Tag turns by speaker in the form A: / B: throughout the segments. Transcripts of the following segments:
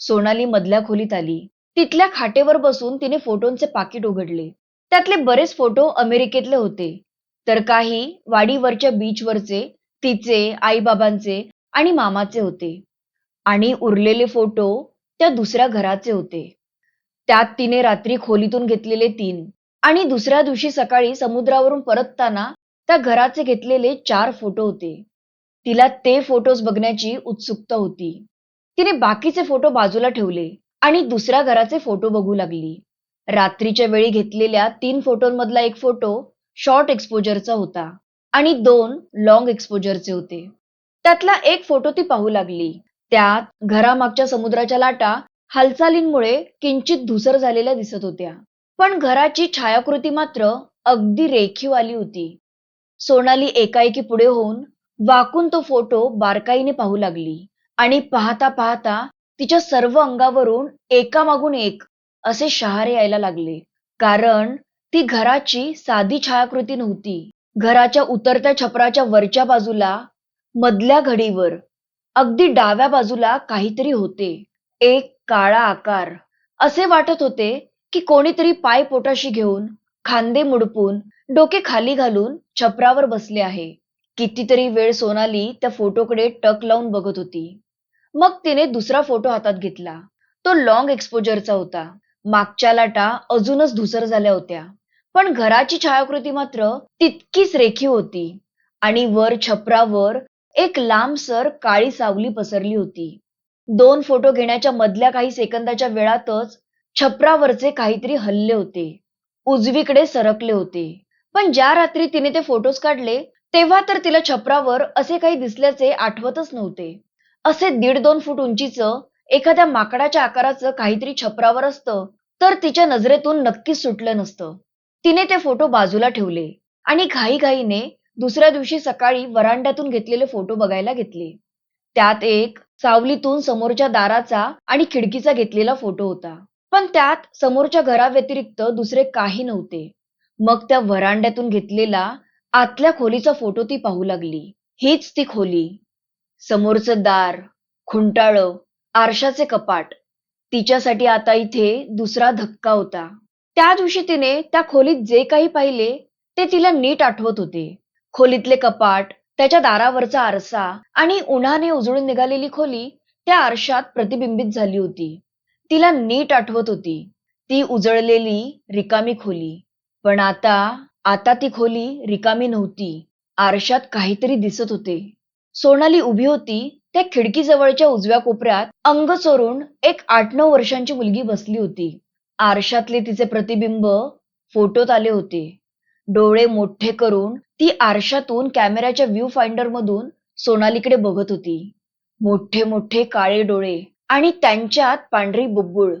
A: सोनाली मधल्या खोलीत आली. तिथल्या खाटेवर बसून तिने फोटोंचे पाकिट उघडले. त्यातले बरेच फोटो अमेरिकेतले होते. तर काही वाडीवरच्या बीचवरचे तिचे आईबाबांचे आणि मामाचे होते. आणि उरलेले फोटो त्या दुसऱ्या घराचे होते. त्यात तिने रात्री खोलीतून घेतलेले तीन आणि दुसऱ्या दिवशी सकाळी समुद्रावरून परतताना त्या घराचे घेतलेले चार फोटो होते. तिला ते फोटोज बघण्याची उत्सुकता होती. तिने बाकीचे फोटो बाजूला ठेवले आणि दुसऱ्या घराचे फोटो बघू लागली. रात्रीच्या वेळी घेतलेल्या तीन फोटोंमधला एक फोटो शॉर्ट एक्सपोजरचा होता आणि दोन लॉंग एक्सपोजरचे होते. त्यातला एक फोटो ती पाहू लागली. त्यात घरामागच्या समुद्राच्या लाटा हालचालींमुळे किंचित धुसर झालेल्या दिसत होत्या. पण घराची छायाकृती मात्र अगदी रेखीव आली होती. सोनाली एकाएकी पुढे होऊन वाकून तो फोटो बारकाईने पाहू लागली. आणि पाहता पाहता तिच्या सर्व अंगावरून एकामागून एक असे शहारे यायला लागले. कारण ती घराची साधी छायाकृती नव्हती. घराच्या उतरत्या छपराच्या वरच्या बाजूला मधल्या घडीवर अगदी डाव्या बाजूला काहीतरी होते. एक काळा आकार. असे वाटत होते की कोणीतरी पाय पोटाशी घेऊन खांदे मुडपून डोके खाली घालून छपरावर बसले आहे. कितीतरी वेळ सोनाली त्या फोटोकडे टक लावून बघत होती. मग तिने दुसरा फोटो हातात घेतला. तो लॉंग एक्सपोजरचा होता. मागच्या लाटा अजूनच धुसर झाल्या होत्या. पण घराची छायाकृती मात्र तितकीच रेखीव होती आणि वर छपरावर एक लांबसर काळी सावली पसरली होती. दोन फोटो घेण्याच्या मधल्या काही सेकंदाच्या वेळातच छपरावरचे काहीतरी हल्ले होते. उजवीकडे सरकले होते. पण ज्या रात्री तिने ते फोटोज काढले तेव्हा तर तिला छपरावर असे काही दिसल्याचे आठवतच नव्हते. असे दीड दोन फूट उंचीचं एखाद्या माकडाच्या आकाराचं काहीतरी छपरावर असतं तर तिच्या नजरेतून नक्कीच सुटलं नसतं. तिने ते फोटो बाजूला ठेवले आणि घाईघाईने दुसऱ्या दिवशी सकाळी वरांड्यातून घेतलेले फोटो बघायला घेतले. त्यात एक सावलीतून समोरच्या दाराचा आणि खिडकीचा घेतलेला फोटो होता. पण त्यात समोरच्या घराव्यतिरिक्त दुसरे काही नव्हते. मग त्या व्हरांड्यातून घेतलेला आतल्या खोलीचा फोटो ती पाहू लागली. हीच ती खोली. समोरचं दार खुंटाळं आरशाचे कपाट. तिच्यासाठी आता इथे दुसरा धक्का होता. त्या दिवशी तिने त्या खोलीत जे काही पाहिले ते तिला नीट आठवत होते. खोलीतले कपाट त्याच्या दारावरचा आरसा आणि उन्हाने उजळून निघालेली खोली त्या आरशात प्रतिबिंबित झाली होती. तिला नीट आठवत होती. ती उजळलेली रिकामी खोली. पण आता आता ती खोली रिकामी नव्हती. आरशात काहीतरी दिसत होते. सोनाली उभी होती त्या खिडकीजवळच्या उजव्या कोपऱ्यात अंग चोरून एक आठ नऊ वर्षांची मुलगी बसली होती. आरशातले तिचे प्रतिबिंब फोटोत आले होते. डोळे मोठे करून ती आरशातून कॅमेऱ्याच्या व्ह्यू फाइंडर मधून सोनालीकडे बघत होती. मोठे मोठे काळे डोळे आणि त्यांच्यात पांढरी बुब्बुळ.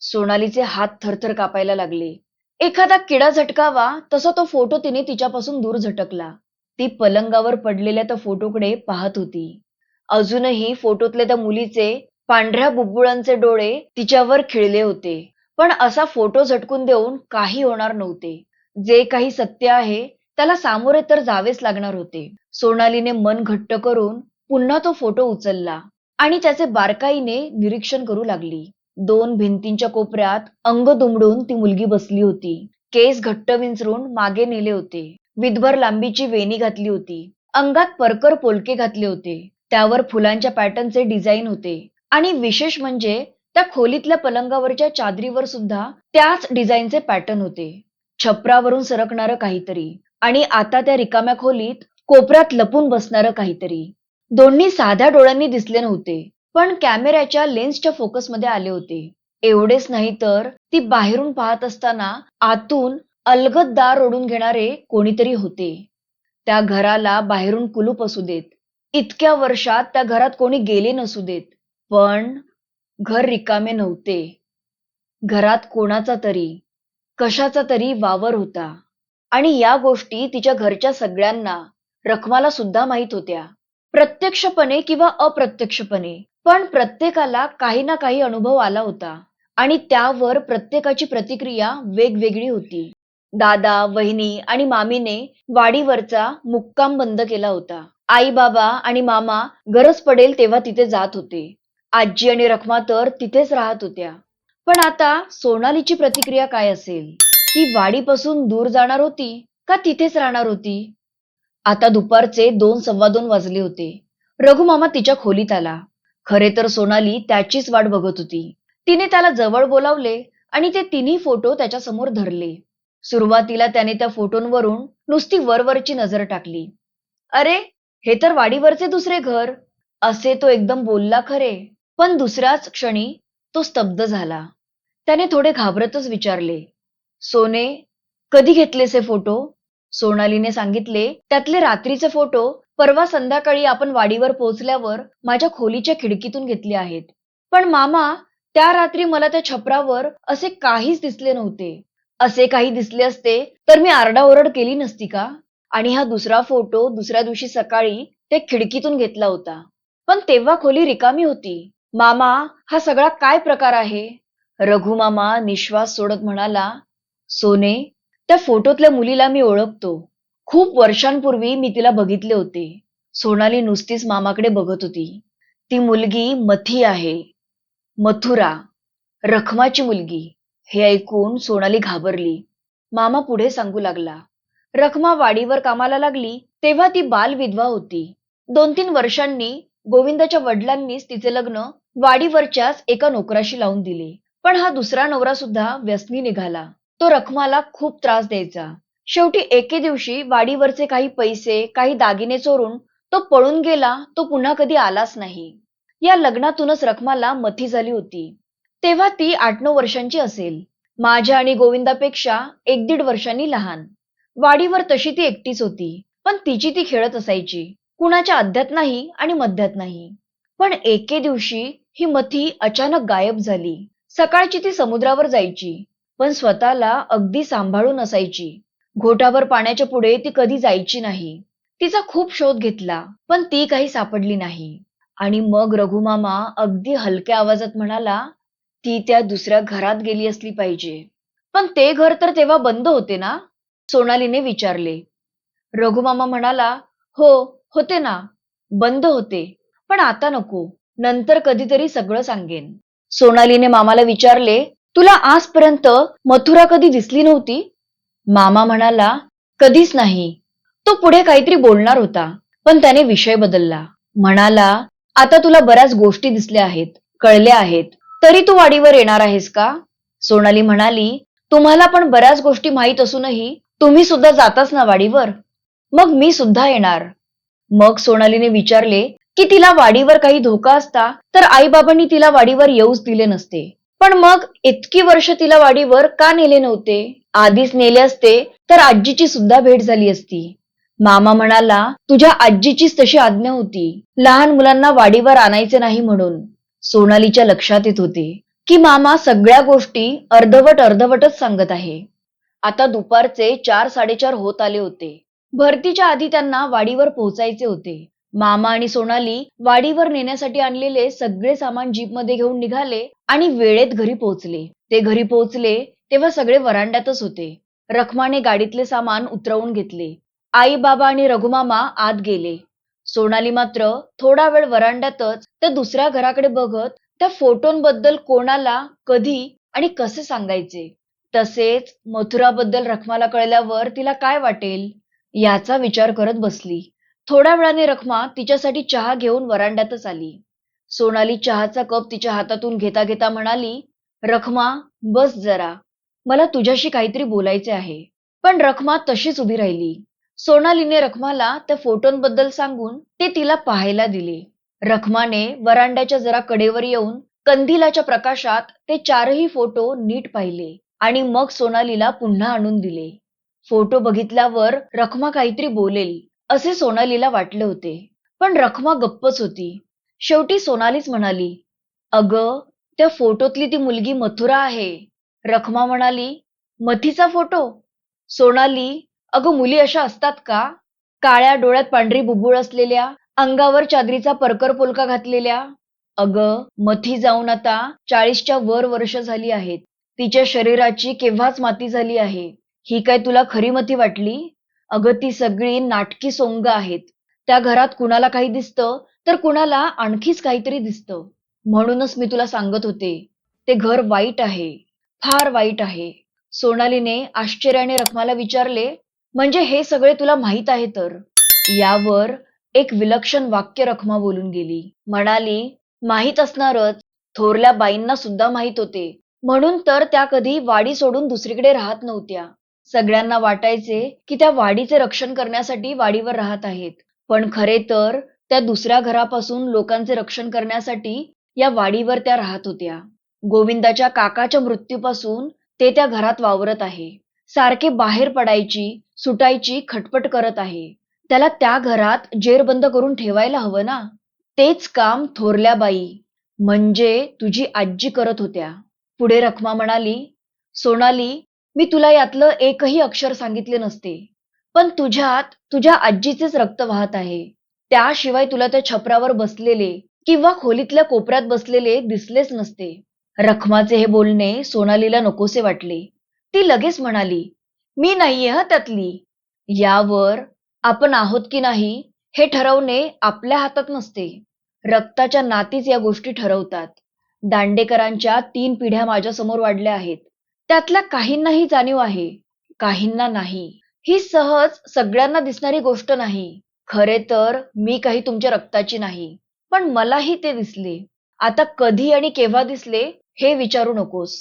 A: सोनालीचे हात थरथर कापायला लागले. एखादा किडा झटकावा तसा तो फोटो तिने तिच्यापासून दूर झटकला. ती पलंगावर पडलेल्या त्या फोटोकडे पाहत होती. अजूनही फोटोतल्या त्या मुलीचे पांढऱ्या बुबुळांचे डोळे तिच्यावर खिळले होते. पण असा फोटो झटकून देऊन काही होणार नव्हते. जे काही सत्य आहे त्याला सामोरे तर जावेच लागणार होते. सोनालीने मन घट्ट करून पुन्हा तो फोटो उचलला आणि त्याचे बारकाईने निरीक्षण करू लागली. दोन भिंतींच्या कोपऱ्यात अंग दुमडून ती मुलगी बसली होती. केस घट्ट विंचरून मागे नेले होते. विधभर लांबीची वेणी घातली होती. अंगात परकर पोलके घातले होते. त्यावर फुलांच्या पॅटर्नचे डिझाईन होते. आणि विशेष म्हणजे त्या खोलीतल्या पलंगावरच्या चादरीवर सुद्धा त्याच डिझाईनचे पॅटर्न होते. छपरावरून सरकणारं काहीतरी आणि आता त्या रिकाम्या खोलीत कोपऱ्यात लपून बसणारं काहीतरी. दोन्ही साध्या डोळ्यांनी दिसले नव्हते पण कॅमेऱ्याच्या लेन्सच्या फोकसमध्ये आले होते. एवढेच नाही तर ती बाहेरून पाहत असताना आतून अलगद दार ओढून घेणारे कोणीतरी होते. त्या घराला बाहेरून कुलूप असू देत. इतक्या वर्षात त्या घरात कोणी गेले नसू देत. पण घर रिकामे नव्हते. घरात कोणाचा तरी कशाचा तरी वावर होता. आणि या गोष्टी तिच्या घरच्या सगळ्यांना रखमाला सुद्धा माहीत होत्या. प्रत्यक्षपणे किंवा अप्रत्यक्षपणे पण प्रत्येकाला काही ना काही अनुभव आला होता. आणि त्यावर प्रत्येकाची प्रतिक्रिया वेगवेगळी होती. दादा वहिनी आणि मामीने वाडीवरचा मुक्काम बंद केला होता. आई बाबा आणि मामा गरज पडेल तेव्हा तिथे जात होते. आजी आणि रखमा तर तिथेच राहत होत्या. पण आता सोनालीची प्रतिक्रिया काय असेल? ती वाडीपासून दूर जाणार होती का तिथेच राहणार होती? आता दुपारचे दोन सव्वा दोन वाजले होते. रघुमामा तिच्या खोलीत आला. खरे तर सोनाली त्याचीच वाट बघत होती. तिने त्याला जवळ बोलावले आणि ते तिन्ही फोटो त्याच्यासमोर धरले. सुरुवातीला त्याने त्या फोटोंवरून नुसती वरवरची नजर टाकली. अरे हे तर वाडीवरचे दुसरे घर. असे तो एकदम बोलला खरे पण दुसऱ्याच क्षणी तो स्तब्ध झाला. त्याने थोडे घाबरतच विचारले सोने कधी घेतलेसे हे फोटो? सोनालीने सांगितले त्यातले रात्रीचे फोटो परवा संध्याकाळी आपण वाडीवर पोहोचल्यावर माझ्या खोलीच्या खिडकीतून घेतले आहेत. पण मामा त्या रात्री मला त्या छपरावर असे काहीच दिसले नव्हते. असे काही दिसले असते तर मी आरडाओरड केली नसती का? आणि हा दुसरा फोटो दुसऱ्या दिवशी सकाळी ते खिडकीतून घेतला होता. पण तेव्हा खोली रिकामी होती. मामा हा सगळा काय प्रकार आहे? रघुमामा निश्वास सोडत म्हणाला सोने त्या फोटोतल्या मुलीला मी ओळखतो. खूप वर्षांपूर्वी मी तिला बघितले होते. सोनाली नुसतीच मामाकडे बघत होती. ती मुलगी मथी आहे. मथुरा. रखमाची मुलगी. हे ऐकून सोनाली घाबरली. मामा पुढे सांगू लागला रखमा वाडीवर कामाला लागली तेव्हा ती बालविधवा होती. दोन तीन वर्षांनी गोविंदाच्या वडिलांनीच तिचे लग्न वाडीवरच्याच एका नोकराशी लावून दिले. पण हा दुसरा नवरा सुद्धा व्यसनी निघाला. तो रखमाला खूप त्रास द्यायचा. शेवटी एके दिवशी वाडीवरचे काही पैसे काही दागिने चोरून तो पळून गेला तो पुन्हा कधी आलाच नाही. या लग्नातूनच रखमाला मथी झाली होती. तेव्हा ती आठ नऊ वर्षांची असेल. माझ्या आणि गोविंदापेक्षा एक दीड वर्षांनी लहान. वाडीवर तशी ती एकटीच होती पण तिची ती खेळत असायची. कुणाच्या अध्यात नाही आणि मध्यात नाही. पण एके दिवशी ही मथी अचानक गायब झाली. सकाळची ती समुद्रावर जायची पण स्वतःला अगदी सांभाळून असायची. घोटाभर पाण्याच्या पुढे ती कधी जायची नाही. तिचा खूप शोध घेतला पण ती काही सापडली नाही. आणि मग रघुमामा अगदी हलक्या आवाजात म्हणाला ती त्या दुसऱ्या घरात गेली असली पाहिजे. पण ते घर तर तेव्हा बंद होते ना? सोनालीने विचारले. रघुमामा म्हणाला हो होते ना. बंद होते. पण आता नको. नंतर कधीतरी सगळं सांगेन. सोनालीने मामाला विचारले तुला आजपर्यंत मथुरा कधी दिसली नव्हती? मामा म्हणाला कधीच नाही. तो पुढे काहीतरी बोलणार होता पण त्याने विषय बदलला. म्हणाला आता तुला बऱ्याच गोष्टी दिसल्या आहेत कळल्या आहेत. तरी तू वाडीवर येणार आहेस का? सोनाली म्हणाली तुम्हाला पण बऱ्याच गोष्टी माहीत असूनही तुम्ही सुद्धा जाताच ना वाडीवर? मग मी सुद्धा येणार. मग सोनालीने विचारले की तिला वाडीवर काही धोका असता तर आईबाबांनी तिला वाडीवर येऊच दिले नसते. पण मग इतकी वर्ष तिला वाडीवर का नेले नव्हते? आधीच नेले असते तर आजीची सुद्धा भेट झाली असती. मामा म्हणाला तुझ्या आजीचीच तशी आज्ञा होती. लहान मुलांना वाडीवर आणायचे नाही म्हणून. सोनालीच्या लक्षात येत होते की मामा सगळ्या गोष्टी अर्धवट अर्धवटच सांगत आहे. आता दुपारचे चार साडेचार होत आले होते. भरतीच्या आधी त्यांना वाडीवर पोहोचायचे होते. मामा आणि सोनाली वाडीवर नेण्यासाठी आणलेले सगळे सामान जीपमध्ये घेऊन निघाले आणि वेळेत घरी पोहोचले. ते घरी पोहोचले तेव्हा सगळे वरांड्यातच होते. रखमाने गाडीतले सामान उतरवून घेतले. आई बाबा आणि रघुमामा आत गेले. सोनाली मात्र थोडा वेळ वरांड्यातच त्या दुसऱ्या घराकडे बघत त्या फोटोंबद्दल कोणाला कधी आणि कसे सांगायचे? तसेच मथुराबद्दल रखमाला कळल्यावर तिला काय वाटेल? याचा विचार करत बसली. थोड्या वेळाने रखमा तिच्यासाठी चहा घेऊन वरांड्यातच आली. सोनाली चहाचा कप तिच्या हातातून घेता घेता म्हणाली रखमा बस जरा. मला तुझ्याशी काहीतरी बोलायचे आहे. पण रखमा तशीच उभी राहिली. सोनालीने रखमाला त्या फोटोंबद्दल सांगून ते तिला पाहायला दिले. रखमाने वरांड्याच्या जरा कडेवर येऊन कंदिलाच्या प्रकाशात ते चारही फोटो नीट पाहिले आणि मग सोनालीला पुन्हा आणून दिले. फोटो बघितल्यावर रखमा काहीतरी बोलेल असे सोनालीला वाटले होते. पण रखमा गप्पच होती. शेवटी सोनालीच म्हणाली अग त्या फोटोतली ती मुलगी मथुरा आहे. रखमा म्हणाली मथीचा फोटो? सोनाली अगं मुली अशा असतात का? काळ्या डोळ्यात पांढरी बुबुळ असलेल्या अंगावर चादरीचा परकर पोलका घातलेल्या? अग मथी जाऊन आता चाळीसच्या वर वर्ष झाली आहेत. तिच्या शरीराची केव्हाच माती झाली आहे? ही काय तुला खरी मती वाटली? अगं ती सगळी नाटकी सोंग आहेत. त्या घरात कुणाला काही दिसतं तर कुणाला आणखीच काहीतरी दिसतं. म्हणूनच मी तुला सांगत होते. ते घर वाईट आहे. फार वाईट आहे. सोनालीने आश्चर्याने रखमाला विचारले म्हणजे हे सगळे तुला माहीत आहे तर? यावर एक विलक्षण वाक्य रखमा बोलून गेली. म्हणाली माहीत असणारच थोरल्या बाईंना सुद्धा माहीत होते. म्हणून तर त्या कधी वाडी सोडून दुसरीकडे राहत नव्हत्या. सगळ्यांना वाटायचे की त्या वाडीचे रक्षण करण्यासाठी वाडीवर राहत आहेत. पण खरे तर त्या दुसऱ्या घरापासून लोकांचे रक्षण करण्यासाठी या वाडीवर त्या राहत होत्या. गोविंदाच्या काकाच्या मृत्यूपासून ते त्या घरात वावरत आहे. सारखे बाहेर पडायची सुटायची खटपट करत आहे. त्याला त्या घरात जेरबंद करून ठेवायला हवं ना? तेच काम थोरल्या बाई म्हणजे तुझी आजी करत होत्या. पुढे रखमा म्हणाली सोनाली मी तुला यातलं एकही अक्षर सांगितले नसते. पण तुझ्यात तुझ्या आजीचेच रक्त वाहत आहे. त्याशिवाय तुला त्या छपरावर बसलेले किंवा खोलीतल्या कोपऱ्यात बसलेले दिसलेच नसते. रखमाचे हे बोलणे सोनालीला नकोसे वाटले. ती लगेच म्हणाली मी नाहीये हं त्यातली. यावर आपण आहोत की नाही हे ठरवणे आपल्या हातात नसते. रक्ताच्या नातीच या गोष्टी ठरवतात. दांडेकरांच्या तीन पिढ्या माझ्यासमोर वाढल्या आहेत. त्यातल्या काहींनाही जाणीव आहे काहींना नाही. ही सहज सगळ्यांना दिसणारी गोष्ट नाही. खरे तर मी काही तुमच्या रक्ताची नाही पण मलाही ते दिसले. आता कधी आणि केव्हा दिसले हे विचारू नकोस.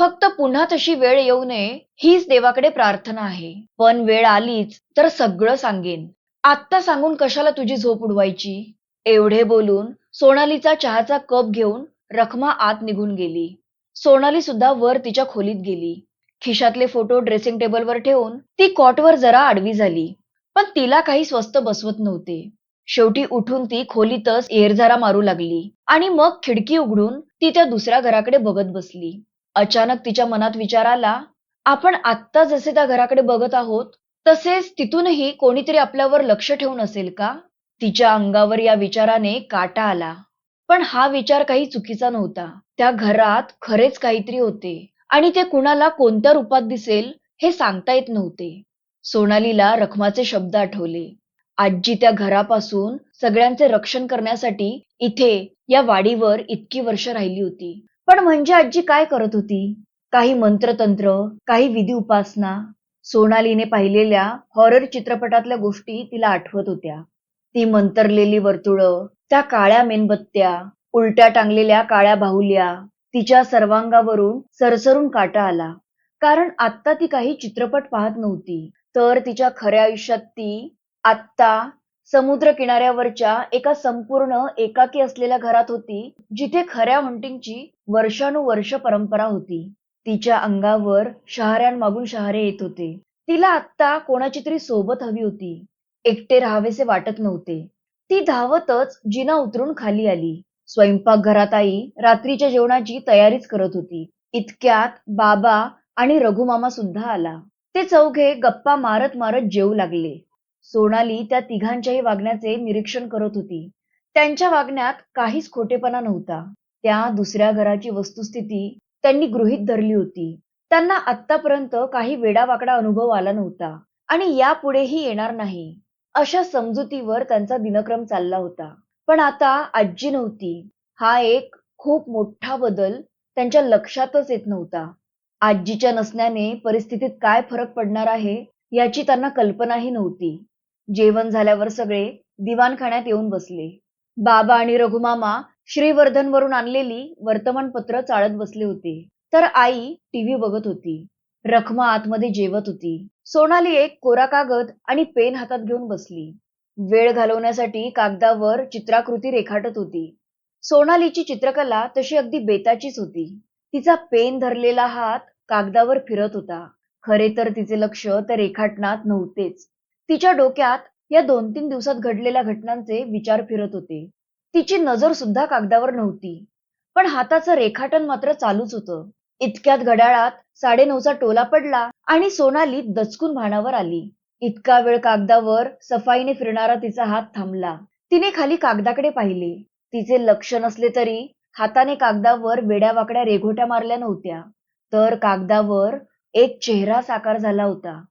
A: फक्त पुन्हा तशी वेळ येऊ नये हीच देवाकडे प्रार्थना आहे. पण वेळ आलीच तर सगळं सांगेन. आत्ता सांगून कशाला तुझी झोप उडवायची? एवढे बोलून सोनालीचा चहाचा कप घेऊन रखमा आत निघून गेली. सोनाली सुद्धा वर तिच्या खोलीत गेली. खिशातले फोटो ड्रेसिंग टेबलवर ठेवून ती कॉटवर जरा आडवी झाली. पण तिला काही स्वस्त बसवत नव्हते. शेवटी उठून ती खोलीतच एरझारा मारू लागली आणि मग खिडकी उघडून ती त्या दुसऱ्या घराकडे बघत बसली. अचानक तिच्या मनात विचार आला आपण आत्ता जसे त्या घराकडे बघत आहोत तसेच तिथूनही कोणीतरी आपल्यावर लक्ष ठेवून असेल का? तिच्या अंगावर या विचाराने काटा आला. पण हा विचार काही चुकीचा नव्हता. त्या घरात खरेच काहीतरी होते आणि ते कुणाला कोणत्या रूपात दिसेल हे सांगता येत नव्हते. सोनालीला रखमाचे शब्द आठवले. आजी त्या घरापासून सगळ्यांचे रक्षण करण्यासाठी इथे या वाडीवर इतकी वर्ष राहिली होती. पण म्हणजे आजी काय करत होती? काही मंत्रतंत्र काही विधी उपासना सोनालीने पाहिलेल्या हॉरर चित्रपटातल्या गोष्टी तिला आठवत होत्या. ती मंतरलेली वर्तुळं त्या काळ्या मेणबत्त्या उलट्या टांगलेल्या काळ्या बाहुल्या तिच्या सर्वांगावरून सरसरून काटा आला. कारण आत्ता ती काही चित्रपट पाहत नव्हती तर तिच्या खऱ्या आयुष्यात ती आत्ता समुद्र किनाऱ्यावरच्या एका संपूर्ण एकाकी असलेल्या घरात होती जिथे खऱ्या हंटिंगची वर्षानुवर्ष परंपरा होती. तिच्या अंगावर शहाऱ्यांमागून शहारे येत होते. तिला आत्ता कोणाची तरी सोबत हवी होती. एकटे राहावेसे वाटत नव्हते. ती धावतच जिना उतरून खाली आली. स्वयंपाकघरात आई रात्रीच्या जेवणाची तयारीच करत होती. इतक्यात बाबा आणि रघुमामा सुद्धा आला. ते चौघे गप्पा मारत मारत जेवू लागले. सोनाली त्या तिघांच्याही वागण्याचे निरीक्षण करत होती. त्यांच्या वागण्यात काहीच खोटेपणा नव्हता. त्या दुसऱ्या घराची वस्तुस्थिती त्यांनी गृहीत धरली होती. त्यांना आतापर्यंत काही वेडावाकडा अनुभव आला नव्हता आणि यापुढेही येणार नाही. अशा समजुतीवर त्यांचा दिनक्रम चालला होता. पण आता आजी नव्हती. हा एक खूप मोठा बदल त्यांच्या लक्षातच येत नव्हता. आजीच्या नसण्याने परिस्थितीत काय फरक पडणार आहे याची त्यांना कल्पनाही नव्हती. जेवण झाल्यावर सगळे दिवाणखान्यात येऊन बसले. बाबा आणि रघुमामा श्रीवर्धनवरून आणलेली वर्तमानपत्र चाळत बसले होते. तर आई टीव्ही बघत होती. रखमा आतमध्ये जेवत होती. सोनाली एक कोरा कागद आणि पेन हातात घेऊन बसली. वेळ घालवण्यासाठी कागदावर चित्राकृती रेखाटत होती. सोनालीची चित्रकला तशी अगदी बेताचीच होती. तिचा पेन धरलेला हात कागदावर फिरत होता. खरे तर तिचे लक्ष त्या रेखाटनात नव्हतेच. तिच्या डोक्यात या दोन तीन दिवसात घडलेल्या घटनांचे विचार फिरत होते. तिची नजर सुद्धा कागदावर नव्हती. पण हाताचं रेखाटन मात्र चालूच होतं. इतक्यात घड्याळात साडेनऊचा टोला पडला आणि सोनाली दचकून भानावर आली. इतका वेळ कागदावर सफाईने फिरणारा तिचा हात थांबला. तिने खाली कागदाकडे पाहिले. तिचे लक्ष नसले तरी हाताने कागदावर वेड्यावाकड्या रेघोट्या मारल्या नव्हत्या. तर कागदावर एक चेहरा साकार झाला होता.